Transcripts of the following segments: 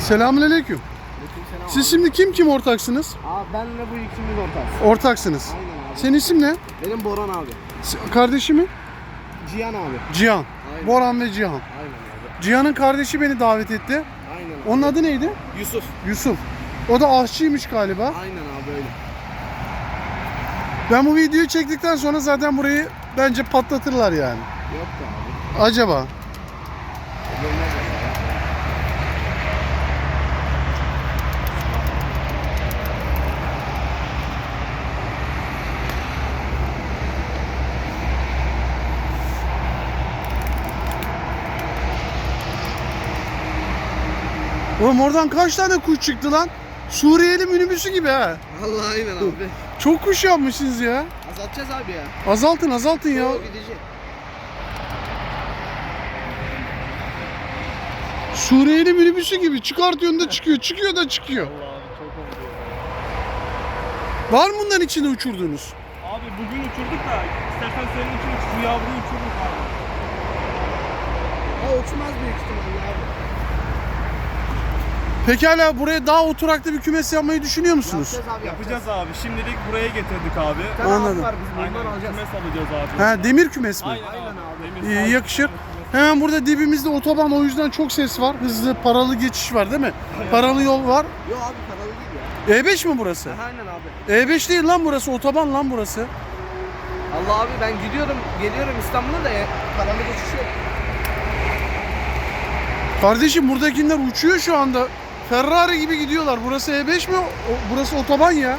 Selamünaleyküm. Aleykümselam Siz abi. şimdi kim kim ortaksınız? Abi benle bu ikimiz ortak. Ortaksınız. Aynen abi. Senin isim ne? Benim Boran abi. S- Kardeşi mi? Cihan abi. Cihan. Aynen. Boran ve Cihan. Aynen abi. Cihan'ın kardeşi beni davet etti. Aynen abi. Onun adı neydi? Yusuf. Yusuf. O da aşçıymış galiba. Aynen abi öyle. Ben bu videoyu çektikten sonra zaten burayı bence patlatırlar yani. Yok da abi. Acaba? Görmez abi. Oğlum oradan kaç tane kuş çıktı lan? Suriyeli minibüsü gibi ha. Vallahi aynen abi. Çok kuş yapmışsınız ya. Azaltacağız abi ya. Azaltın azaltın ya. O gidecek. Suriyeli minibüsü gibi çıkartıyorsun da çıkıyor, çıkıyor da çıkıyor. Vallahi çok oldu Var mı bunların içinde uçurduğunuz? Abi bugün uçurduk da istersen senin için şu yavruyu uçurduk abi. O uçmaz büyük ihtimalle abi. Pekala buraya daha oturaklı bir kümes yapmayı düşünüyor musunuz? Yapacağız abi Yapacağız abi. Şimdilik buraya getirdik abi. Bir tane Anladım. abi var biz bundan Aynen alacağız. kümes alacağız abi. Ha demir kümes mi? Aynen, Aynen abi. abi. Demir İyi, yakışır. Hemen burada dibimizde otoban o yüzden çok ses var. Hızlı paralı geçiş var değil mi? Paralı yol var. Yok abi paralı değil ya. E5 mi burası? Aynen abi. E5 değil lan burası otoban lan burası. Allah abi ben gidiyorum geliyorum İstanbul'a da ya. Paralı geçiş yok. Kardeşim buradakiler uçuyor şu anda. Ferrari gibi gidiyorlar. Burası E5 mi? O- burası otoban ya.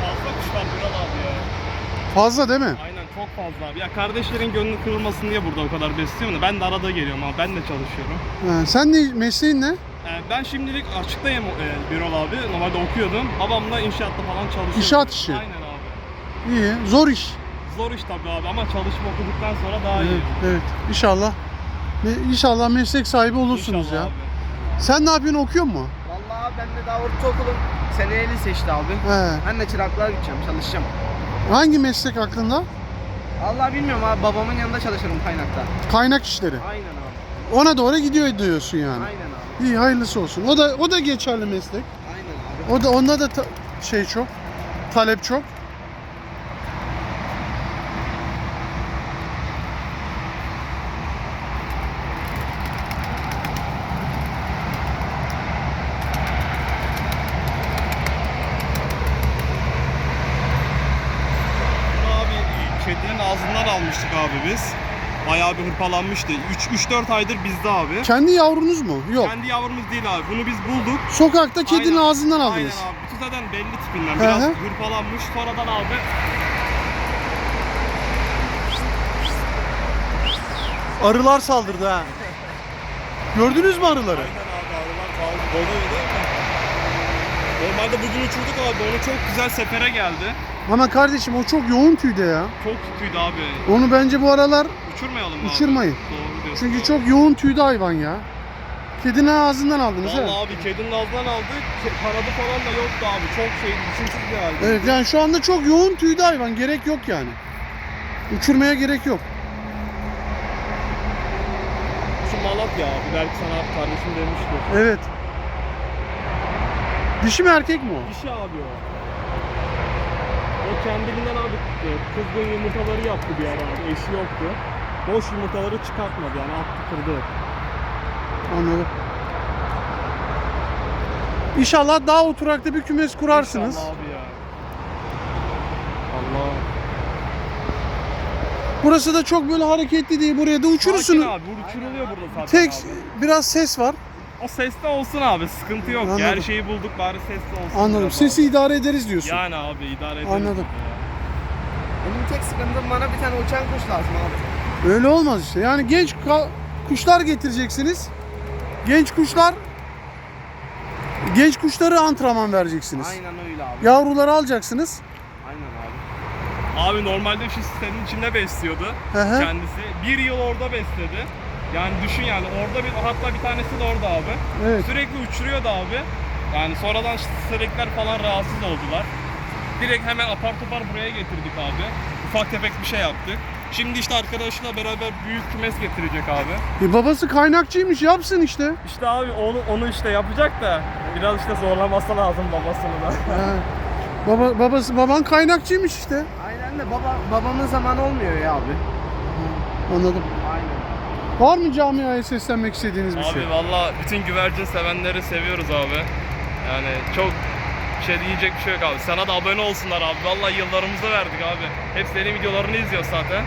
Fazla kuş var Vural abi ya. Fazla değil mi? Aynen çok fazla abi. Ya kardeşlerin gönlü kırılmasın diye burada o kadar besliyorum da ben de arada geliyorum ama ben de çalışıyorum. Ha, sen ne mesleğin ne? Ee, ben şimdilik açıktayım e, Birol abi. Normalde okuyordum. Babam da inşaatta falan çalışıyor. İnşaat işi. Aynen abi. İyi. Zor iş. Zor iş tabii abi ama çalışma okuduktan sonra daha Evet, iyi. evet. İnşallah. İnşallah meslek sahibi olursunuz İnşallah ya. abi. Sen ne yapıyorsun? Okuyor mu? Vallahi abi ben de daha ortaokulum seneye lise işte abi. He. Ben de çıraklığa gideceğim çalışacağım. Hangi meslek aklında? Allah bilmiyorum abi babamın yanında çalışırım kaynakta. Kaynak işleri. Aynen abi. Ona doğru gidiyor diyorsun yani. Aynen abi. İyi hayırlısı olsun. O da o da geçerli meslek. Aynen abi. O da onda da şey çok. Talep çok. Bunu abi ağzından almıştık abi biz. Bayağı bir hırpalanmıştı. 3-4 aydır bizde abi. Kendi yavrunuz mu? Yok. Kendi yavrumuz değil abi. Bunu biz bulduk. Sokakta kedinin Aynen. ağzından Aynen aldınız. abi. Bütün zaten belli tipinden. Hı Biraz hı. hırpalanmış. Sonradan abi Arılar saldırdı ha. Gördünüz mü arıları? Aynen abi arılar kaldı. Donuyor değil mi? Normalde bugün uçurduk abi. Onu çok güzel sefere geldi. Ama kardeşim o çok yoğun tüyde ya. Çok tutuydu abi. Onu bence bu aralar Uçurmayalım mı abi? Uçurmayın. Doğru diyorsun. çünkü çok yoğun tüyde hayvan ya. Kedinin ağzından aldınız Vallahi ha. abi kedinin ağzından aldık. Ke- Kanadı falan da yoktu abi. Çok şey düşünsüz bir halde. Evet yani şu anda çok yoğun tüyde hayvan. Gerek yok yani. Uçurmaya gerek yok. Şu Malatya abi. Belki sana kardeşim demişti. Evet. Dişi mi erkek mi o? Dişi abi o. Kendiliğinden abi e, kızgın yumurtaları yaptı bir ara abi. Eşi yoktu. Boş yumurtaları çıkartmadı yani attı kırdı. Anladım. İnşallah daha oturaklı bir kümes kurarsınız. İnşallah abi ya. Allah. Burası da çok böyle hareketli değil. Buraya da uçurursunuz. Sakin abi uçuruluyor burada zaten Tek abi. biraz ses var. O sesli olsun abi sıkıntı yok. Anladım. Her şeyi bulduk bari sesli olsun. Anladım. biraz Sesi abi. idare ederiz diyorsun. Yani abi idare ederiz. Anladım. ya. Benim tek sıkıntım bana bir tane uçan kuş lazım abi. Öyle olmaz işte. Yani genç ka- kuşlar getireceksiniz. Genç kuşlar Genç kuşları antrenman vereceksiniz. Aynen öyle abi. Yavruları alacaksınız. Aynen abi. Abi normalde şu sitenin içinde besliyordu Hı hı. kendisi. Bir yıl orada besledi. Yani düşün yani orada bir hatta bir tanesi de orada abi. Evet. Sürekli uçuruyordu abi. Yani sonradan sinekler falan rahatsız oldular. Direkt hemen apar topar buraya getirdik abi. Ufak tefek bir şey yaptık. Şimdi işte arkadaşıyla beraber büyük kümes getirecek abi. E babası kaynakçıymış yapsın işte. İşte abi onu onu işte yapacak da biraz işte zorlaması lazım babasını da. He. Baba, babası baban kaynakçıymış işte. Aynen de baba babamın zamanı olmuyor ya abi. Anladım. Var mı camiaya seslenmek istediğiniz bir şey? Abi valla bütün güvercin sevenleri seviyoruz abi. Yani çok bir şey diyecek bir şey yok abi. Sana da abone olsunlar abi. Valla yıllarımızı verdik abi. Hep senin videolarını izliyoruz zaten.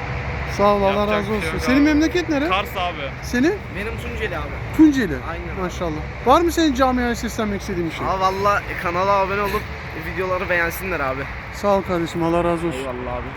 Sağ ol Allah razı şey olsun. yok Senin abi. memleket nere? Kars abi. Senin? Benim Tunceli abi. Tunceli. Aynen. Maşallah. Var mı senin camiaya seslenmek istediğin bir şey? Aa valla kanala abone olup videoları beğensinler abi. Sağ ol kardeşim Allah razı olsun. Eyvallah abi.